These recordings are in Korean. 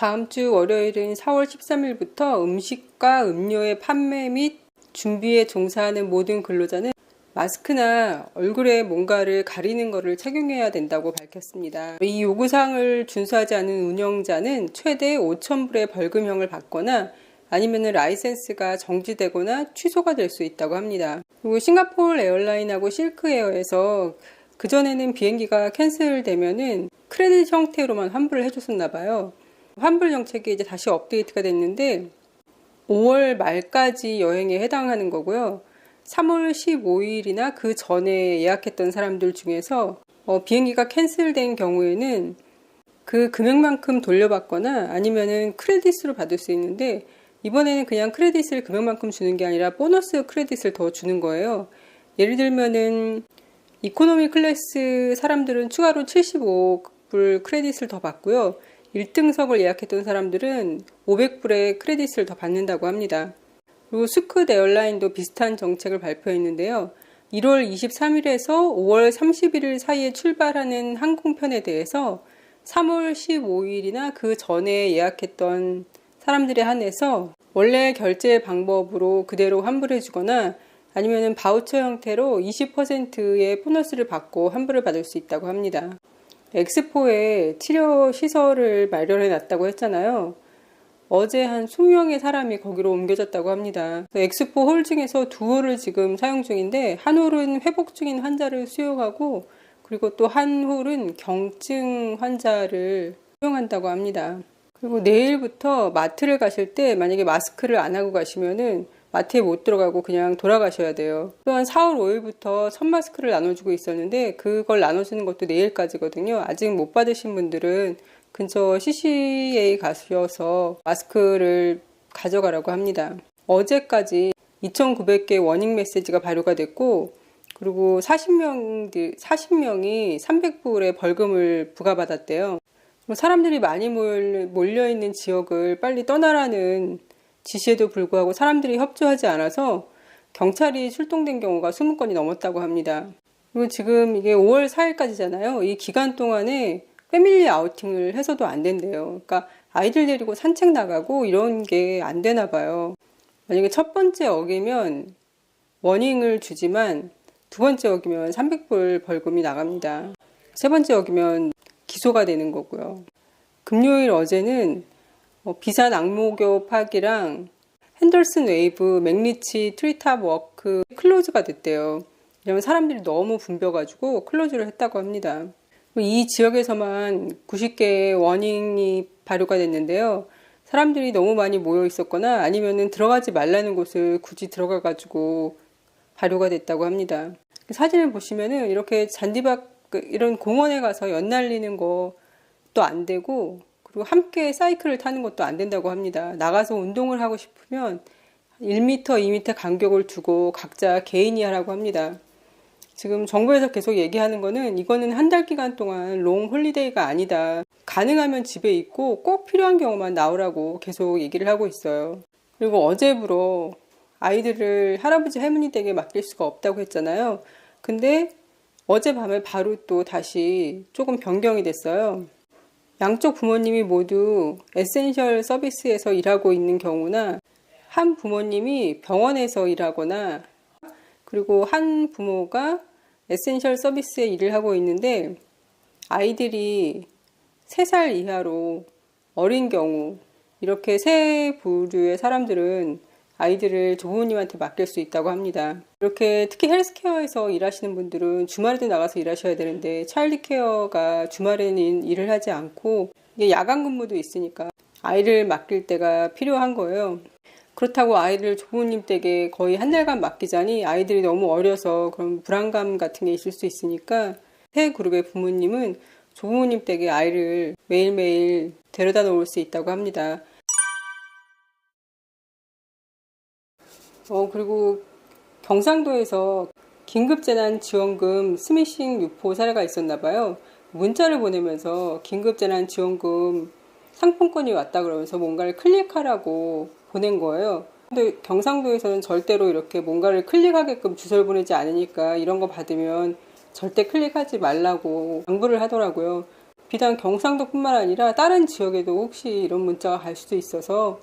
다음 주 월요일인 4월 13일부터 음식과 음료의 판매 및 준비에 종사하는 모든 근로자는 마스크나 얼굴에 뭔가를 가리는 것을 착용해야 된다고 밝혔습니다. 이 요구사항을 준수하지 않은 운영자는 최대 5,000불의 벌금형을 받거나 아니면 라이센스가 정지되거나 취소가 될 수 있다고 합니다. 그리고 싱가포르 에어라인하고 실크에어에서 그전에는 비행기가 캔슬되면은 크레딧 형태로만 환불을 해줬었나 봐요. 환불 정책이 이제 다시 업데이트가 됐는데 5월 말까지 여행에 해당하는 거고요. 3월 15일이나 그 전에 예약했던 사람들 중에서 어, 비행기가 캔슬된 경우에는 그 금액만큼 돌려받거나 아니면은 크레딧으로 받을 수 있는데 이번에는 그냥 크레딧을 금액만큼 주는 게 아니라 보너스 크레딧을 더 주는 거예요. 예를 들면은 이코노미 클래스 사람들은 추가로 75불 크레딧을 더 받고요. 1등석을 예약했던 사람들은 500불의 크레딧을 더 받는다고 합니다. 그리고 스쿠드 에어라인도 비슷한 정책을 발표했는데요. 1월 23일에서 5월 31일 사이에 출발하는 항공편에 대해서 3월 15일이나 그 전에 예약했던 사람들에 한해서 원래 결제 방법으로 그대로 환불해 주거나 아니면 바우처 형태로 20%의 보너스를 받고 환불을 받을 수 있다고 합니다. 엑스포에 치료 시설을 마련해 놨다고 했잖아요. 어제 한 20명의 사람이 거기로 옮겨졌다고 합니다. 엑스포 홀 중에서 두 홀을 지금 사용 중인데 한 홀은 회복 중인 환자를 수용하고 그리고 또 한 홀은 경증 환자를 수용한다고 합니다. 그리고 내일부터 마트를 가실 때 만약에 마스크를 안 하고 가시면은 마트에 못 들어가고 그냥 돌아가셔야 돼요. 또한 4월 5일부터 첫 마스크를 나눠주고 있었는데 그걸 나눠주는 것도 내일까지거든요. 아직 못 받으신 분들은 근처 CCA 가셔서 마스크를 가져가라고 합니다. 어제까지 2,900개 워닝 메시지가 발효가 됐고 그리고 40명, 40명이 300불의 벌금을 부과받았대요. 사람들이 많이 몰려 있는 지역을 빨리 떠나라는 지시에도 불구하고 사람들이 협조하지 않아서 경찰이 출동된 경우가 20건이 넘었다고 합니다. 그리고 지금 이게 5월 4일까지잖아요. 이 기간 동안에 패밀리 아우팅을 해서도 안 된대요. 그러니까 아이들 데리고 산책 나가고 이런 게 안 되나 봐요. 만약에 첫 번째 어기면 워닝을 주지만 두 번째 어기면 300불 벌금이 나갑니다. 세 번째 어기면 기소가 되는 거고요. 금요일 어제는 뭐 비산 악모교 파기랑 핸더슨 웨이브, 맥리치, 트리탑 워크 클로즈가 됐대요. 왜냐면 사람들이 너무 붐벼가지고 클로즈를 했다고 합니다. 이 지역에서만 90개의 워닝이 발효가 됐는데요. 사람들이 너무 많이 모여 있었거나 아니면은 들어가지 말라는 곳을 굳이 들어가 가지고 발효가 됐다고 합니다. 사진을 보시면은 이렇게 잔디밭 그 이런 공원에 가서 연날리는 것도 안 되고 그리고 함께 사이클을 타는 것도 안 된다고 합니다. 나가서 운동을 하고 싶으면 1m, 2m 간격을 두고 각자 개인이 하라고 합니다. 지금 정부에서 계속 얘기하는 거는 이거는 한 달 기간 동안 롱 홀리데이가 아니다. 가능하면 집에 있고 꼭 필요한 경우만 나오라고 계속 얘기를 하고 있어요. 그리고 어제부로 아이들을 할아버지 할머니 댁에 맡길 수가 없다고 했잖아요. 근데 어젯밤에 바로 또 다시 조금 변경이 됐어요. 양쪽 부모님이 모두 에센셜 서비스에서 일하고 있는 경우나 한 부모님이 병원에서 일하거나 그리고 한 부모가 에센셜 서비스에 일을 하고 있는데 아이들이 3살 이하로 어린 경우 이렇게 세 부류의 사람들은 아이들을 조부모님한테 맡길 수 있다고 합니다. 이렇게 특히 헬스케어에서 일하시는 분들은 주말에도 나가서 일하셔야 되는데 차일드 케어가 주말에는 일을 하지 않고 야간 근무도 있으니까 아이를 맡길 때가 필요한 거예요. 그렇다고 아이를 조부모님 댁에 거의 한 달간 맡기자니 아이들이 너무 어려서 그런 불안감 같은 게 있을 수 있으니까 새 그룹의 부모님은 조부모님 댁에 아이를 매일매일 데려다 놓을 수 있다고 합니다. 어, 그리고 경상도에서 긴급재난지원금 스미싱 유포 사례가 있었나 봐요. 문자를 보내면서 긴급재난지원금 상품권이 왔다 그러면서 뭔가를 클릭하라고 보낸 거예요. 근데 경상도에서는 절대로 이렇게 뭔가를 클릭하게끔 주소를 보내지 않으니까 이런 거 받으면 절대 클릭하지 말라고 당부를 하더라고요. 비단 경상도뿐만 아니라 다른 지역에도 혹시 이런 문자가 갈 수도 있어서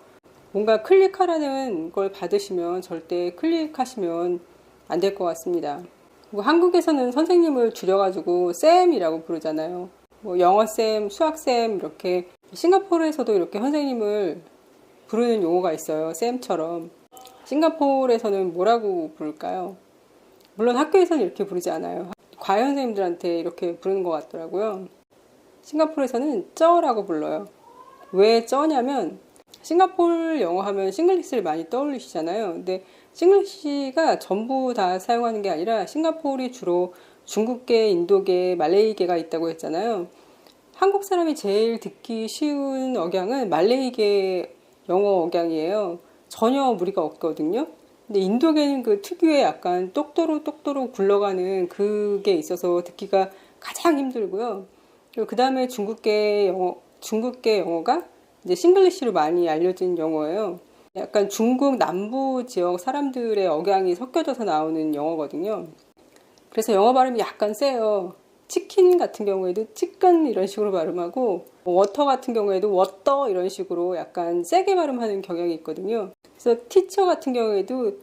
뭔가 클릭하라는 걸 받으시면 절대 클릭하시면 안 될 것 같습니다. 그리고 한국에서는 선생님을 줄여가지고 쌤이라고 부르잖아요. 뭐 영어쌤, 수학쌤 이렇게 싱가포르에서도 이렇게 선생님을 부르는 용어가 있어요. 쌤처럼. 싱가포르에서는 뭐라고 부를까요? 물론 학교에서는 이렇게 부르지 않아요. 과외 선생님들한테 이렇게 부르는 것 같더라고요. 싱가포르에서는 쩌라고 불러요. 왜 쩌냐면 싱가포르 영어 하면 싱글리시를 많이 떠올리시잖아요. 근데 싱글리시가 전부 다 사용하는 게 아니라 싱가포르이 주로 중국계, 인도계, 말레이계가 있다고 했잖아요. 한국 사람이 제일 듣기 쉬운 억양은 말레이계 영어 억양이에요. 전혀 무리가 없거든요. 근데 인도계는 그 특유의 약간 똑도로 똑도로 굴러가는 그게 있어서 듣기가 가장 힘들고요. 그리고 그 다음에 중국계 영어, 중국계 영어가 이제 싱글리시로 많이 알려진 영어예요. 약간 중국 남부 지역 사람들의 억양이 섞여져서 나오는 영어거든요. 그래서 영어 발음이 약간 세요. 치킨 같은 경우에도 치킨 이런 식으로 발음하고 워터 같은 경우에도 워터 이런 식으로 약간 세게 발음하는 경향이 있거든요. 그래서 티처 같은 경우에도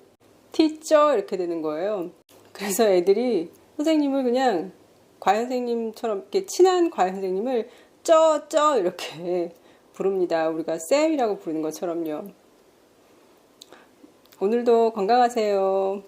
티처 이렇게 되는 거예요. 그래서 애들이 선생님을 그냥 과외 선생님처럼 이렇게 친한 과외 선생님을 쩌 쩌 이렇게 부릅니다. 우리가 쌤이라고 부르는 것처럼요. 오늘도 건강하세요.